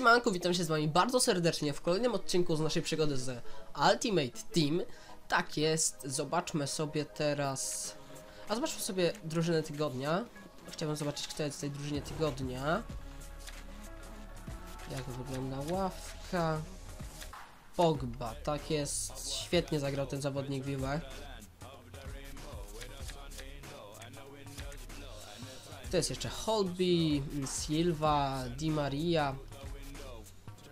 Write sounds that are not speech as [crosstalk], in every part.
Siemanku, witam się z wami bardzo serdecznie w kolejnym odcinku z naszej przygody z Ultimate Team. Tak jest, zobaczmy sobie teraz... A zobaczmy sobie drużynę tygodnia. Chciałbym zobaczyć, kto jest w tej drużynie tygodnia. Jak wygląda ławka. Pogba, tak jest. Świetnie zagrał ten zawodnik w Juve. To jest jeszcze Holby, Silva, Di Maria.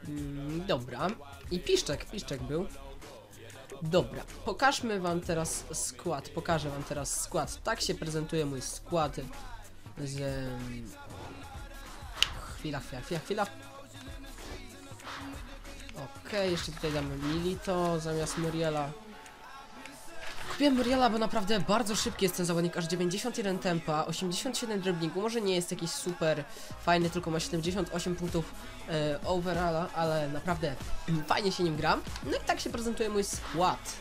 Mm, dobra. I Piszczek, Piszczek był. Dobra, pokażmy wam teraz skład. Pokażę wam teraz skład. Tak się prezentuje mój skład z... Chwila, chwila, chwila, chwila. Okej, jeszcze tutaj damy Milito zamiast Muriela. Kupiłem Muriela, bo naprawdę bardzo szybki jest ten zawodnik, aż 91 tempa, 87 driblingu, może nie jest jakiś super fajny, tylko ma 78 punktów e, overalla, ale naprawdę [clears throat] fajnie się nim gra. No i tak się prezentuje mój skład.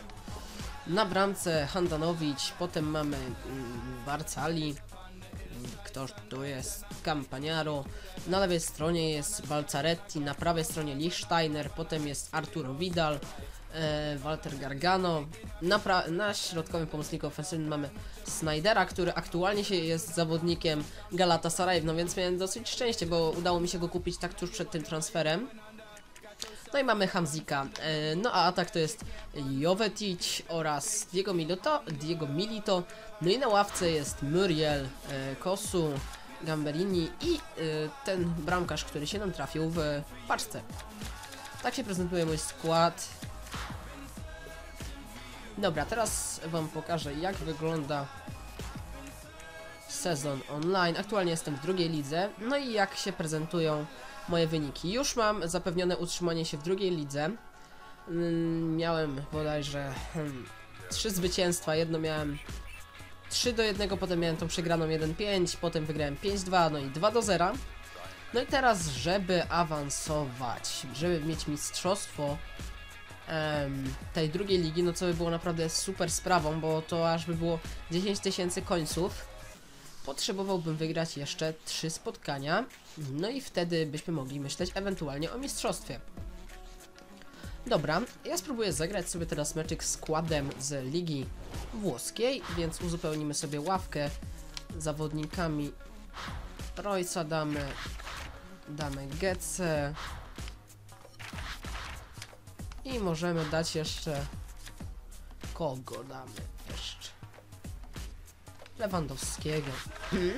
Na bramce Handanowicz, potem mamy mm, Barcali, ktoż tu jest, Campagnaro, na lewej stronie jest Balcaretti, na prawej stronie Lichsteiner, potem jest Arturo Vidal, Walter Gargano. Na, na środkowym pomocniku ofensywnym mamy Snydera, który aktualnie się jest zawodnikiem Galatasaray, no więc miałem dosyć szczęście, bo udało mi się go kupić tak tuż przed tym transferem. No i mamy Hamzika. E, no a atak to jest Jovetic oraz Diego Milito, Diego Milito. No i na ławce jest Muriel, e, Kosu, Gamberini i e, ten bramkarz, który się nam trafił w paczce. Tak się prezentuje mój skład. Dobra, teraz wam pokażę jak wygląda sezon online. Aktualnie jestem w drugiej lidze. No i jak się prezentują moje wyniki. Już mam zapewnione utrzymanie się w drugiej lidze. Mm, Miałem bodajże hmm, trzy zwycięstwa. Jedno miałem 3 do 1, potem miałem tą przegraną 1-5, potem wygrałem 5-2, no i 2 do 0. No i teraz, żeby awansować, żeby mieć mistrzostwo tej drugiej ligi, no co by było naprawdę super sprawą, bo to aż by było 10 tysięcy końców. Potrzebowałbym wygrać jeszcze 3 spotkania, no i wtedy byśmy mogli myśleć ewentualnie o mistrzostwie. Dobra, ja spróbuję zagrać sobie teraz meczyk składem z ligi włoskiej, więc uzupełnimy sobie ławkę zawodnikami Roysa damy, damy Getze i możemy dać jeszcze kogo damy jeszcze Lewandowskiego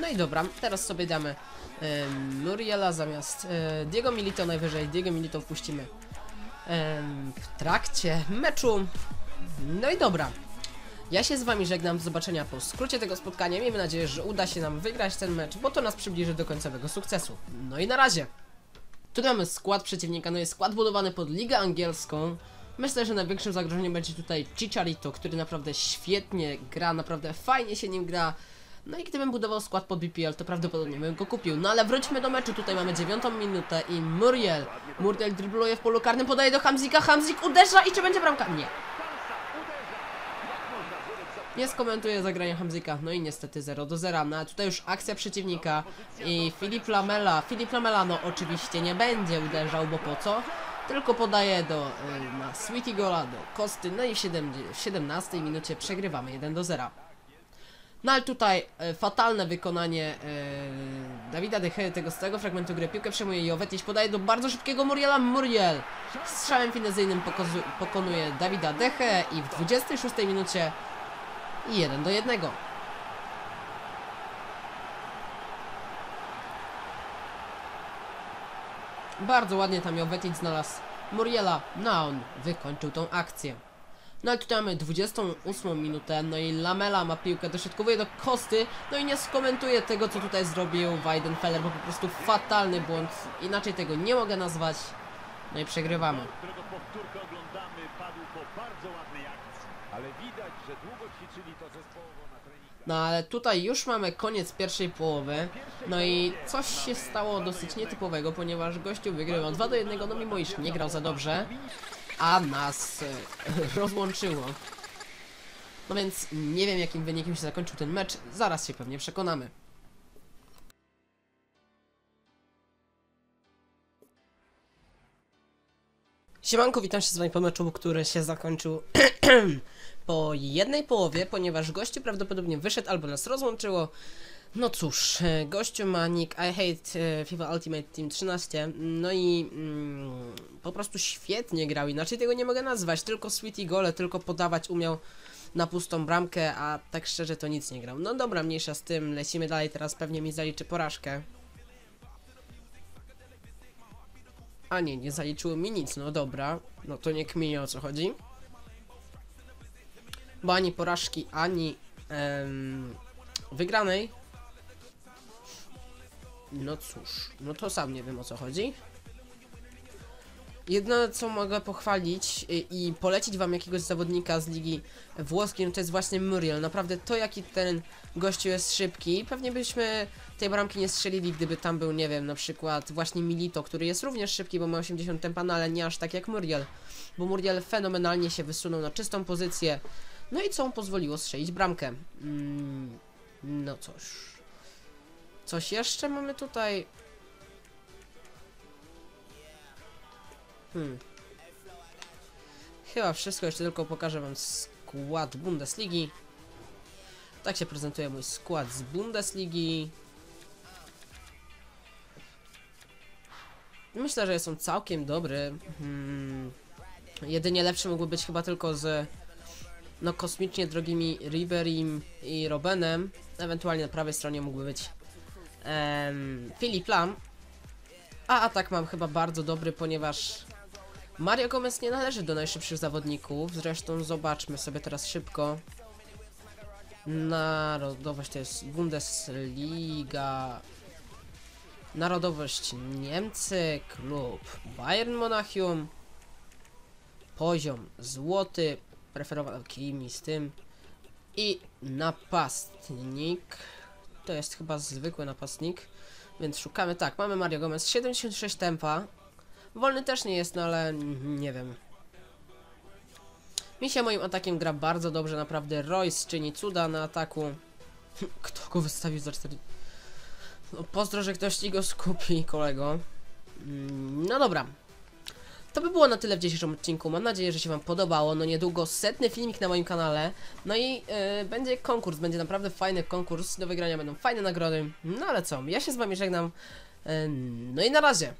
no i dobra, teraz sobie damy em, Muriela zamiast e, Diego Milito najwyżej Diego Milito wpuścimy em, w trakcie meczu no i dobra ja się z wami żegnam, do zobaczenia po skrócie tego spotkania. Miejmy nadzieję, że uda się nam wygrać ten mecz, bo to nas przybliży do końcowego sukcesu. No i na razie. Tu mamy skład przeciwnika, no jest skład budowany pod Ligę Angielską. Myślę, że największym zagrożeniem będzie tutaj Chicharito, który naprawdę świetnie gra, naprawdę fajnie się nim gra. No i gdybym budował skład pod BPL, to prawdopodobnie bym go kupił. No ale wróćmy do meczu, tutaj mamy dziewiątą minutę i Muriel. Muriel dribluje w polu karnym, podaje do Hamzika, Hamzik uderza i czy będzie bramka? Nie. Nie skomentuję zagrania Hamzika, no i niestety 0 do 0. No a tutaj już akcja przeciwnika i Filip Lamela. Filip Lamela no oczywiście nie będzie uderzał, bo po co? Tylko podaje do, y, na Sweetie Gola, do Kosty, no i w, 7, w 17 minucie przegrywamy 1 do 0. No ale tutaj e, fatalne wykonanie e, Dawida De Gea tego z tego fragmentu gry. Piłkę przejmuje Jovetic, podaje do bardzo szybkiego Muriela. Muriel strzałem finezyjnym pokonuje Dawida De Gea i w 26 minucie 1 do 1. Bardzo ładnie tam Jovetic znalazł Muriela, no on wykończył tą akcję. No i tutaj mamy 28 minutę, no i Lamela ma piłkę, dośrodkowuje do Kosty, no i nie skomentuje tego, co tutaj zrobił Weidenfeller, bo po prostu fatalny błąd, inaczej tego nie mogę nazwać. No i przegrywamy. No ale tutaj już mamy koniec pierwszej połowy. No i coś się stało dosyć nietypowego, ponieważ gościu wygrywał 2 do 1, no mimo iż nie grał za dobrze, a nas e, [laughs] rozłączyło. No więc nie wiem jakim wynikiem się zakończył ten mecz, zaraz się pewnie przekonamy. Siemanko, witam się z wami po meczu, który się zakończył [clears throat] po jednej połowie, ponieważ gościu prawdopodobnie wyszedł albo nas rozłączyło. No cóż, e, gościu ma nick I hate e, FIFA Ultimate Team 13, no i mm, po prostu świetnie grał, inaczej tego nie mogę nazwać, tylko sweetie gole, tylko podawać umiał na pustą bramkę, a tak szczerze to nic nie grał. No dobra, mniejsza z tym, lecimy dalej, teraz pewnie mi zaliczy porażkę. A nie, nie zaliczyło mi nic, no dobra. No to nie kminie o co chodzi. Bo ani porażki, ani em, wygranej. No cóż, no to sam nie wiem o co chodzi. Jedno co mogę pochwalić y, i polecić wam jakiegoś zawodnika z ligi włoskiej, no to jest właśnie Muriel. Naprawdę to jaki ten gościu jest szybki. Pewnie byśmy tej bramki nie strzelili, gdyby tam był, nie wiem, na przykład właśnie Milito, który jest również szybki, bo ma 80 tempa, no ale nie aż tak jak Muriel. Bo Muriel fenomenalnie się wysunął na czystą pozycję. No i co mu pozwoliło strzelić bramkę. Mm, no cóż. Coś jeszcze mamy tutaj. Hmm. Chyba wszystko, jeszcze tylko pokażę wam skład Bundesligi. Tak się prezentuje mój skład z Bundesligi. Myślę, że jest on całkiem dobry. Hmm. Jedynie lepszy mógłby być chyba tylko z no kosmicznie drogimi Riberim i Robenem. Ewentualnie na prawej stronie mógłby być em, Philip Lam. A atak mam chyba bardzo dobry, ponieważ Mario Gomez nie należy do najszybszych zawodników. Zresztą zobaczmy sobie teraz szybko. Narodowość to jest Bundesliga. Narodowość Niemcy, klub Bayern Monachium. Poziom złoty, preferowany Kimi z tym. I napastnik. To jest chyba zwykły napastnik. Więc szukamy, tak, mamy Mario Gomez, 76 tempa. Wolny też nie jest, no ale nie wiem. Mi się moim atakiem gra bardzo dobrze, naprawdę. Royce czyni cuda na ataku. [laughs] Kto go wystawił za 4... No pozdro, że ktoś ci go skupi, kolego. Mm, No dobra. To by było na tyle w dzisiejszym odcinku. Mam nadzieję, że się Wam podobało. No niedługo setny filmik na moim kanale. No i yy, będzie konkurs, będzie naprawdę fajny konkurs. Do wygrania będą fajne nagrody. No ale co, ja się z Wami żegnam. Yy, no i na razie.